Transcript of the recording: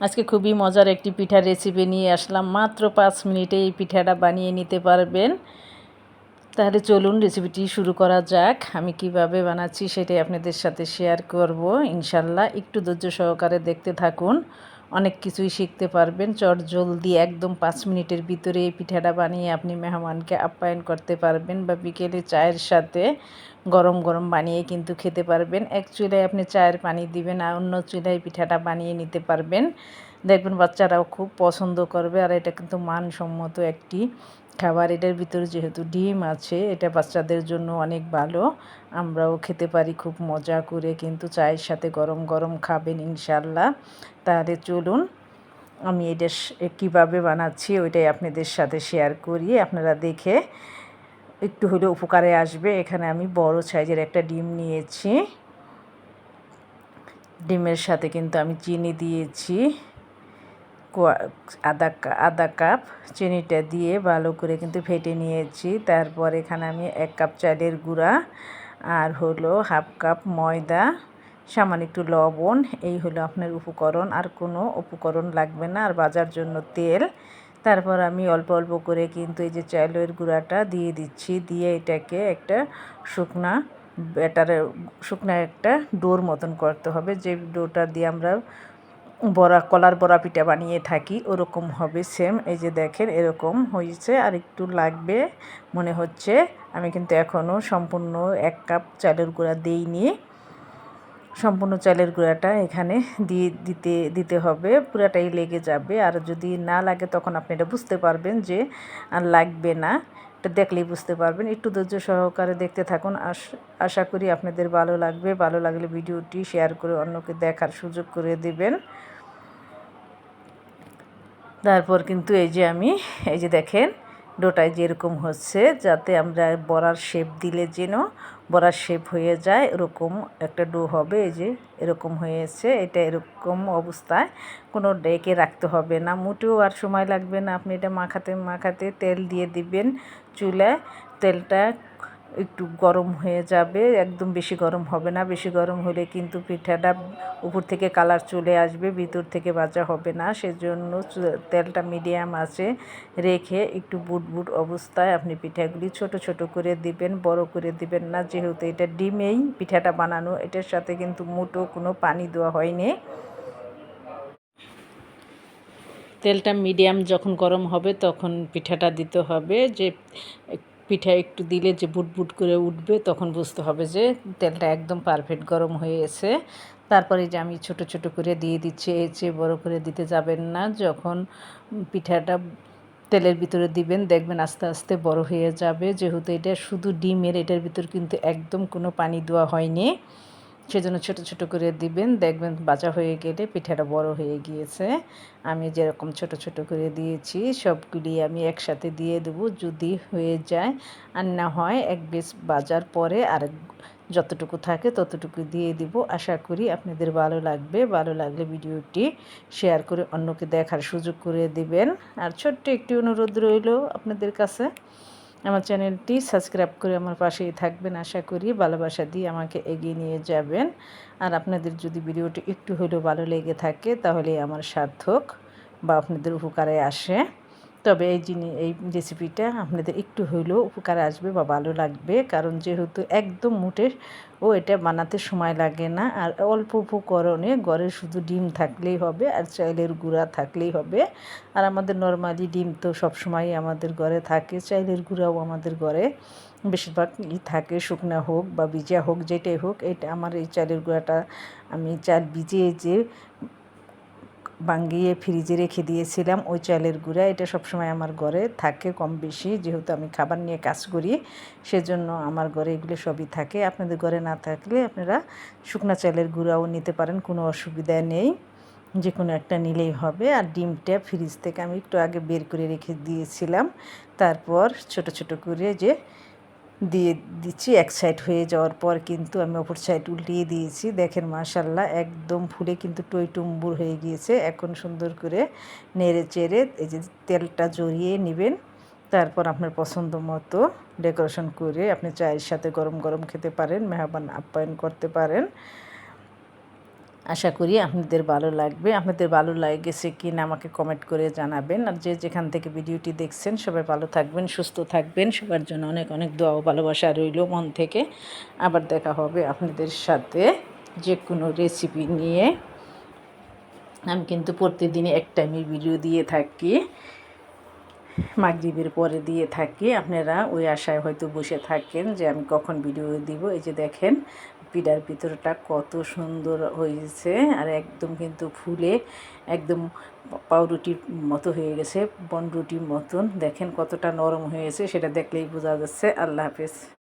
আজকে খুবই মজার একটি পিঠার রেসিপি নিয়ে আসলাম। মাত্র পাঁচ মিনিটে এই পিঠাটা বানিয়ে নিতে পারবেন। তাহলে চলুন রেসিপিটি শুরু করা যাক। আমি কীভাবে বানাচ্ছি সেটাই আপনাদের সাথে শেয়ার করব। ইনশাল্লাহ একটু ধৈর্য সহকারে দেখতে থাকুন। অনেক কিছুই শিখতে পারবেন। চট জলদি একদম পাঁচ মিনিটের ভিতরে এই পিঠাটা বানিয়ে আপনি মেহমানকে আপ্যায়ন করতে পারবেন বা বিকেলে চায়ের সাথে গরম গরম বানিয়ে কিন্তু খেতে পারবেন। এক চুলায় আপনি চায়ের পানি দিবেন আর অন্য চুলায় পিঠাটা বানিয়ে নিতে পারবেন। দেখবেন বাচ্চারাও খুব পছন্দ করবে আর এটা কিন্তু মানসম্মত একটি খাবার। এটার ভিতরে যেহেতু ডিম আছে, এটা বাচ্চাদের জন্য অনেক ভালো। আমরাও খেতে পারি খুব মজা করে, কিন্তু চায়ের সাথে গরম গরম খাবেন ইনশাল্লাহ তাহলে চলুন, আমি এটা কীভাবে বানাচ্ছি ওইটাই আপনাদের সাথে শেয়ার করি। আপনারা দেখে একটু হলেও উপকারে আসবে। এখানে আমি বড় সাইজের একটা ডিম নিয়েছি। ডিমের সাথে কিন্তু আমি চিনি দিয়েছি। আধা আধা কাপ চিনিটা দিয়ে ভালো করে কিন্তু ফেটে নিয়েছি। তারপর এখানে আমি এক কাপ চালের গুঁড়া আর হলো হাফ কাপ ময়দা, সামান্য একটু লবণ। এই হলো আপনার উপকরণ, আর কোনো উপকরণ লাগবে না। আর বাজার জন্য তেল। তারপর আমি অল্প অল্প করে কিন্তু এই যে চালের গুঁড়াটা দিয়ে দিচ্ছি। দিয়ে এটাকে একটা শুকনা ব্যাটারের শুকনা একটা ডোর মতন করতে হবে। যে ডোটা দিয়ে আমরা বড়া, কলার বড়া পিঠা বানিয়ে থাকি, ওরকম হবে সেম এই যে দেখেন, এরকম হয়েছে। আর একটু লাগবে, মনে হচ্ছে। আমি কিন্তু এখনও সম্পূর্ণ এক কাপ চালের গুঁড়া দিইনি। সম্পূর্ণ চালের গুঁড়াটা এখানে দিয়ে দিতে দিতে হবে। পুরাটাই লেগে যাবে। আর যদি না লাগে, তখন আপনি এটা বুঝতে পারবেন যে, আর লাগবে না। এটা দেখলেই বুঝতে পারবেন। একটু ধৈর্য সহকারে দেখতে থাকুন। আশ, আশা করি আপনাদের ভালো লাগবে। ভালো লাগলে ভিডিওটি শেয়ার করে অন্যকে দেখার সুযোগ করে দেবেন। তারপর কিন্তু এই যে আমি, এই যে দেখেন, ডোটায় যেরকম হচ্ছে, যাতে আমরা বড়ার শেপ দিলে যেন বড়ার শেপ হয়ে যায়, এরকম একটা ডো হবে, এই যে এরকম হয়েছে, এটা এরকম অবস্থায় কোনো ডেকে রাখতে হবে না। মোটেও আর সময় লাগবে না, আপনি এটা মাখাতে মাখাতে তেল দিয়ে দিবেন চুলায়, তেলটা একটু গরম হয়ে যাবে, একদম বেশি গরম হবে না। বেশি গরম হলে কিন্তু পিঠাটা উপর থেকে কালার চলে আসবে, ভিতর থেকে ভাজা হবে না। সেজন্য তেলটা মিডিয়াম আছে রেখে একটু বুট বুট অবস্থায় আপনি পিঠাগুলি ছোট ছোট করে দিবেন, বড় করে দিবেন না। যেহেতু এটা ডিমেই পিঠাটা বানানো, এটার সাথে কিন্তু মোটো কোনো পানি দেওয়া হয়নি। তেলটা মিডিয়াম যখন গরম হবে তখন পিঠাটা দিতে হবে। যে পিঠা একটু দিলে যে বুট বুট করে উঠবে, তখন বুঝতে হবে যে তেলটা একদম পারফেক্ট গরম হয়ে এসে তারপরে যে আমি ছোট ছোট করে দিয়ে দিচ্ছি, এর চেয়ে বড়ো করে দিতে যাবেন না। যখন পিঠাটা তেলের ভিতরে দিবেন, দেখবেন আস্তে আস্তে বড় হয়ে যাবে। যেহেতু এটা শুধু ডিমের, এটার ভিতর কিন্তু একদম কোনো পানি দেওয়া হয়নি। সেজন্য ছোট ছোট করে দিবেন। দেখবেন বাজা হয়ে গেলে পিঠাটা বড় হয়ে গিয়েছে। আমি যেরকম ছোট ছোট করে দিয়েছি, সবগুলি আমি একসাথে দিয়ে দেবো যদি হয়ে যায়। আর না হয় এক বেশ বাজার পরে আর যতটুকু থাকে ততটুকু দিয়ে দিব। আশা করি আপনাদের ভালো লাগবে। ভালো লাগলে ভিডিওটি শেয়ার করে অন্যকে দেখার সুযোগ করে দিবেন। আর ছোট্ট একটি অনুরোধ রইল আপনাদের কাছে। আমার চ্যানেলটি সাবস্ক্রাইব করে আমার পাশেই থাকবেন, আশা করি ভালোবাসা দিয়ে আমাকে এগিয়ে নিয়ে যাবেন। আর আপনাদের যদি ভিডিওটি একটু হলেও ভালো লেগে থাকে, তাহলে আমার সার্থক বা আপনাদের উপকারে আসে। তবে এই জিনিস এই রেসিপিটা আপনাদের একটু হইলেও উপকার আসবে বা ভালো লাগবে। কারণ যেহেতু একদম মুটে ও এটা বানাতে সময় লাগে না। আর অল্প উপকরণে ঘরে শুধু ডিম থাকলেই হবে আর চাইলের গুঁড়া থাকলেই হবে। আর আমাদের নর্মালি ডিম তো সবসময়ই আমাদের ঘরে থাকে, চাইলের গুঁড়াও আমাদের ঘরে বেশিরভাগ ই থাকে, শুকনা হোক বা ভিজা হোক, যেটাই হোক। এটা আমার এই চালের গুঁড়াটা আমি চাল ভিজিয়ে যে বাঙ্গিয়ে ফ্রিজে রেখে দিয়েছিলাম ওই চালের গুঁড়া। এটা সবসময় আমার ঘরে থাকে কম বেশি, যেহেতু আমি খাবার নিয়ে কাজ করি, সেজন্য আমার ঘরে এগুলো সবই থাকে। আপনাদের ঘরে না থাকলে আপনারা শুকনা চালের গুঁড়াও নিতে পারেন, কোনো অসুবিধা নেই। যে কোনো একটা নিলেই হবে। আর ডিমটা ফ্রিজ থেকে আমি একটু আগে বের করে রেখে দিয়েছিলাম। তারপর ছোট ছোট করে যে দিয়ে দিচ্ছি, এক সাইড হয়ে যাওয়ার পর কিন্তু আমি অপর সাইড উল্টিয়ে দিয়েছি। দেখেন মাশাল্লাহ একদম ফুলে কিন্তু টই টুম্বুর হয়ে গিয়েছে। এখন সুন্দর করে নেড়ে চেড়ে এই যে তেলটা জড়িয়ে নেবেন। তারপর আপনার পছন্দ মতো ডেকোরেশন করে আপনি চায়ের সাথে গরম গরম খেতে পারেন, মেহমান আপ্যায়ন করতে পারেন। আশা করি আপনাদের ভালো লাগবে। আপনাদের ভালো লাগেছে কি না আমাকে কমেন্ট করে জানাবেন। আর যে যেখান থেকে ভিডিওটি দেখছেন, সবাই ভালো থাকবেন, সুস্থ থাকবেন। সবার জন্য অনেক অনেক দোয়া ও ভালোবাসা রইল মন থেকে। আবার দেখা হবে আপনাদের সাথে যে কোনো রেসিপি নিয়ে। আমি কিন্তু প্রতিদিনই এক টাইমের ভিডিও দিয়ে থাকি। মাগরিবের পরে দিয়ে থাকি। আপনারা ওই আশায় হয়তো বসে থাকেন যে আমি কখন ভিডিও দিব। এই যে দেখেন পিঠার ভিতরটা কত সুন্দর হয়েছে। আর একদম কিন্তু ফুলে একদম পাউরুটির মতো হয়ে গেছে, বনরুটির মতন। দেখেন কতটা নরম হয়েছে, সেটা দেখলেই বোঝা যাচ্ছে। আল্লাহ হাফেজ।